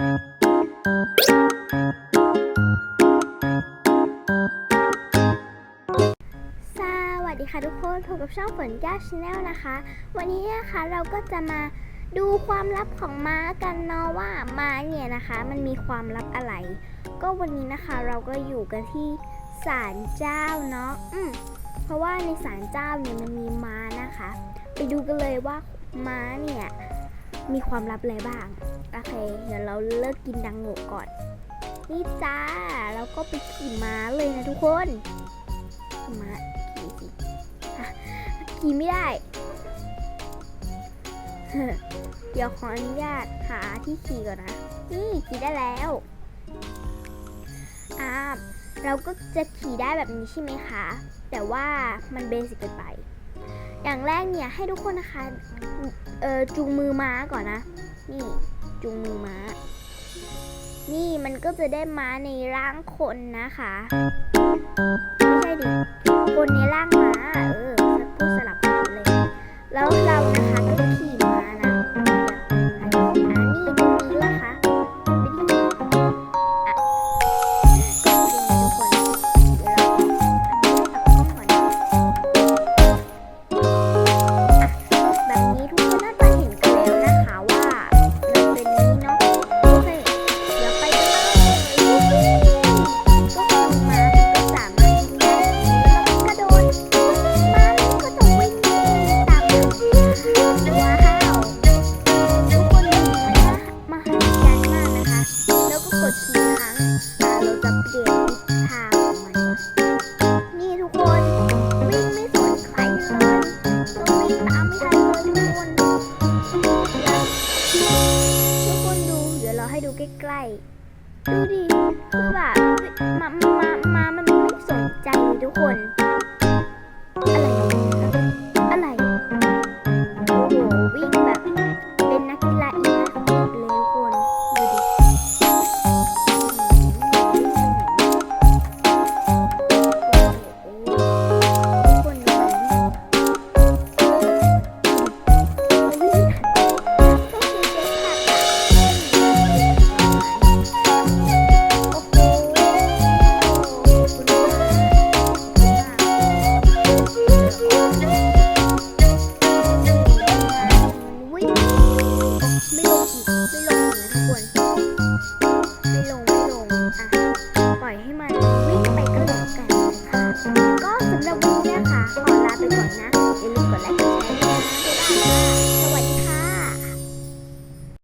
สวัสดีค่ะทุกคนพบกับช่องฝนย่าชาแนลนะคะ วันนี้นะคะเราก็จะมาดูความลับของม้ากันเนาะว่าม้าเนี่ยนะคะ มันมีความลับอะไร ก็วันนี้นะคะเราก็อยู่กันที่ศาลเจ้าเนาะอืมเพราะว่าในศาลเจ้าเนี่ยมันมีม้านะคะ ไปดูกันเลยว่าม้าเนี่ยมีความลับอะไรบ้าง เค เดี๋ยวเราเลิกกินดังโงกก่อน นี่จ้า เราก็ไปขี่ม้าเลยนะทุกคนม้าขี่สิขี่ไม่ได้ เดี๋ยวขออนุญาตหาที่ขี่ก่อนนะ นี่ขี่ได้แล้วอ่าเราก็จะขี่ได้แบบนี้ใช่ไหมคะ แต่ว่ามันเบสิกเกินไป อย่างแรกเนี่ยให้ทุกคนนะคะ เออจูงมือม้าก่อนนะ นี่ จูงมือม้า นี่มันก็จะได้ม้าในร่างคนนะคะ ไม่ใช่ดิคนในร่าง ทุกคนดู เดี๋ยวเราให้ดูใกล้ๆ ดูดิ